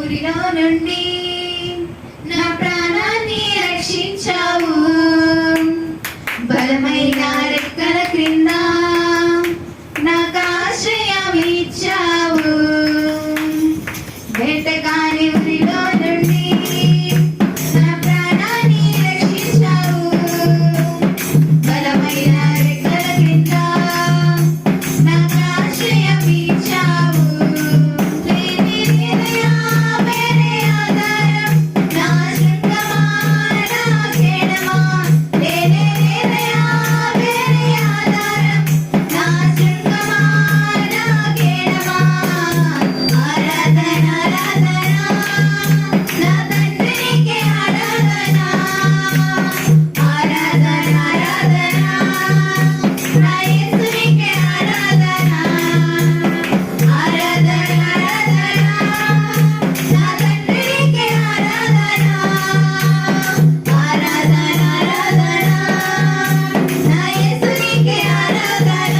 ఊరిరానండి da da da.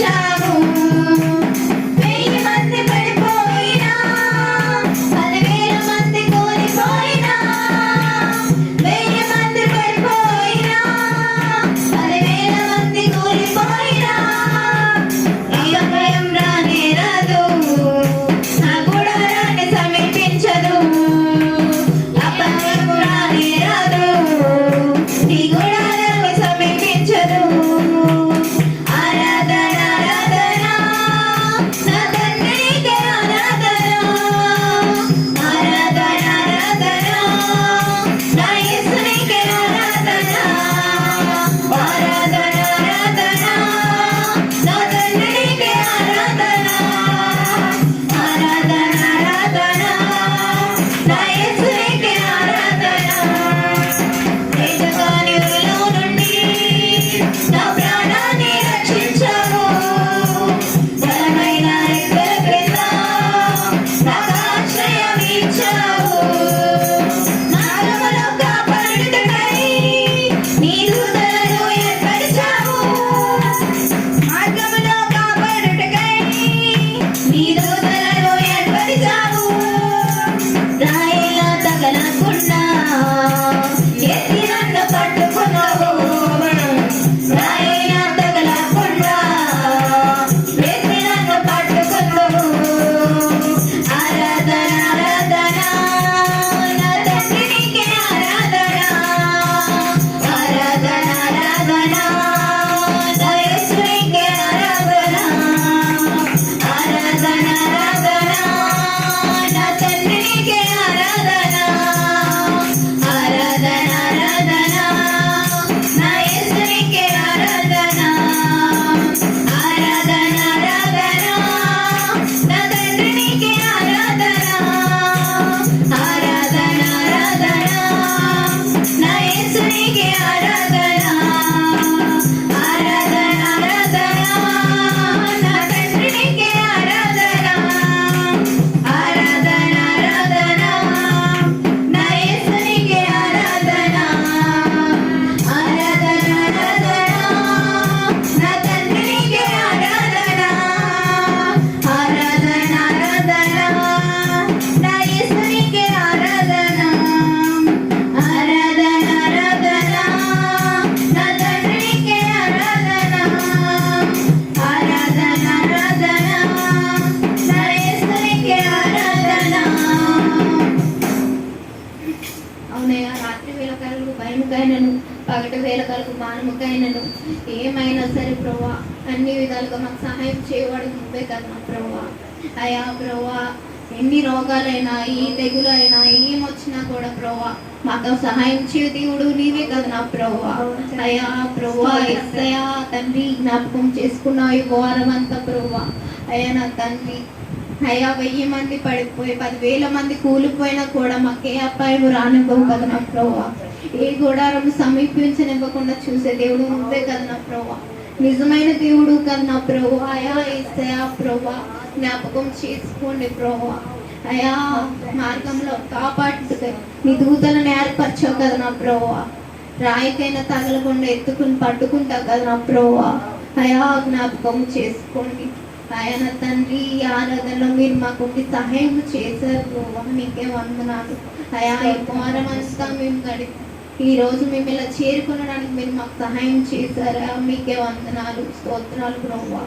já não Sadana పగటి వేల కలుగు మానముకైనను ఏమైనా సరే ప్రభా అన్ని విధాలుగా మాకు సహాయం చేయవాడు నువ్వే కదా ప్రభా అయా ప్రభా ఎన్ని రోగాలైనా ఈ తెగులైనా ఏమొచ్చినా కూడా ప్రభా మాకు సహాయం చేయ దేవుడు నీవే కదా నా ప్రభా అయా ప్రభా ఎస్సయా తండ్రి జ్ఞాపకం చేసుకున్నావు ఈ వారం అంతా ప్రభా అయ్యా నా తండ్రి అయ్యా వెయ్యి మంది పడిపోయి పదివేల మంది కూలిపోయినా కూడా మాకే అపాయం రానివ్వవు కదా నా ప్రభా ఏ గోడారం సమీపించనివ్వకుండా చూసే దేవుడు నువ్వే కదా ప్రభా నిజమైన దేవుడు కదా ప్రభు అయా ఏసయా ప్రభా జ్ఞాపకం చేసుకోండి ప్రభా అయా మార్గంలో కాపాడుతుంది నీ దూతలను ఏర్పరచావు కదా నా ప్రభా రాయికైనా తగలకుండా ఎత్తుకుని పట్టుకుంటావు కదా నా ప్రభా అయా జ్ఞాపకం చేసుకోండి. ఆయన తండ్రి ఆరాధనలో మీరు మాకు సహాయం చేశారు ప్రభా మీకే వందనాలు. అయా ఈ వారం అంతా మేము గడి ఈ రోజు మేము ఇలా చేరుకునడానికి మీరు మాకు సహాయం చేశారా? మీకే వందనాలు స్తోత్రాలు ప్రభా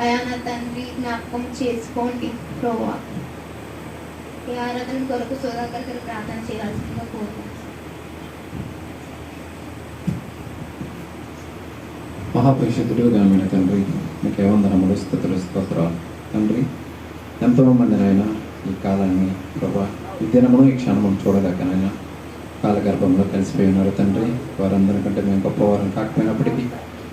అయా నా తండ్రి జ్ఞాపకం చేసుకోండి ప్రభా ఈ ఆరాధన కొరకు సుధాకర్ గారు ప్రార్థన చేయాల్సిందిగా కోరుకుంటున్నాను మహాపరిషత్తుడు గ్రామీణ తండ్రి మీకు ఏమందనములు స్థుతులు స్తోత్రాలు. తండ్రి ఎంతో మంది నాయన ఈ కాలాన్ని ప్రభా ఈ దినమును ఈ క్షణమును చూడలేకనైనా కాలగర్భంలో కలిసిపోయి ఉన్నారు తండ్రి. వారందరికంటే మేము గొప్పవారం కాకపోయినప్పటికీ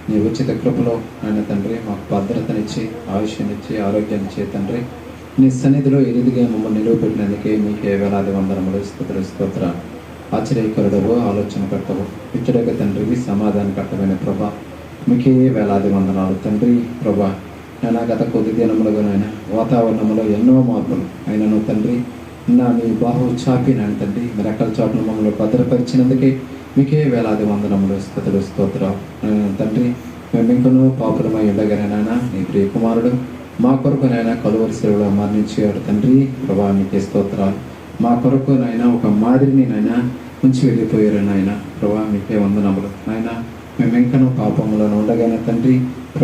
నీ ఉచిత కృపలో ఆయన తండ్రి మాకు భద్రతనిచ్చి ఆయుష్యనిచ్చి ఆరోగ్యాన్నిచ్చే తండ్రి. నీ సన్నిధిలో ఎరిదిగా మమ్మల్ని నిలువబెట్టినందుకే మీకే వేలాది వందనములు స్థుతులు స్తోత్ర ఆశ్చర్యకరుడవు ఆలోచన కర్తవు ఇచ్చడక తండ్రివి సమాధానకర్తమైన ప్రభ ప్రభా మీకే వేలాది వందనాలు తండ్రి ప్రభా. నేను గత కొద్ది దినములుగా నాయన వాతావరణంలో ఎన్నో మార్పులు అయినను తండ్రి. నా మీ బాహు చాపి నాయన తండ్రి మీ రెక్కల చాటును మమ్మల్ని భద్రపరిచినందుకే మీకే వేలాది వందనములు స్థుతులు స్తోత్రం తండ్రి మేము ఇంకనూ పాపులమై ఉండగానే నాయన నీ ప్రియ కుమారుడు మా కొరకు నాయన కలువరి సేవలో మరణించేవాడు తండ్రి ప్రభా మీకే స్తోత్రాలు. మా కొరకు నాయన ఒక మాదిరిని నాయన ఉంచి వెళ్ళిపోయారు నాయన. ప్రభా మీకే వందనములు. నాయన మేము ఇంకనూ పాపములను ఉండగానే తండ్రి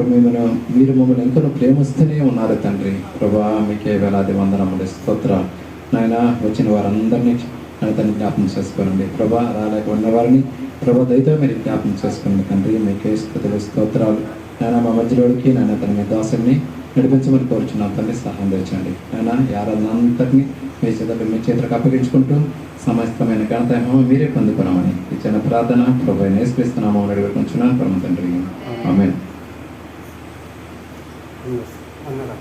మిమ్మల్ని మీరు మమ్మల్ని ఇంకనూ ప్రేమిస్తూనే ఉన్నారు తండ్రి. ప్రభా మీకే వేలాది వందనములు స్తోత్రాలు. నాయన వచ్చిన వారందరినీ నా తను జ్ఞాపకం చేసుకోండి. ప్రభా రాలేక ఉన్న వారిని ప్రభా దయతో మీరు జ్ఞాపకం చేసుకోండి తండ్రి. మీకే స్థుతులు స్తోత్రాలు. నాయన మా మధ్యలోకి నాయన తన మీ దాసుని నడిపించమని కోరుచున్నా. తల్లి సహాయం తెచ్చండి నాయన యారంతటిని మీ చేత మీ చేతులకు అప్పగించుకుంటూ సమస్తమైన ఘనతమో మీరే పొందుకున్నామని ఇచ్చిన ప్రార్థన ప్రభు నేర్పిస్తున్నాము అని అడిగి పరమ తండ్రి. ఆమె అన్నారా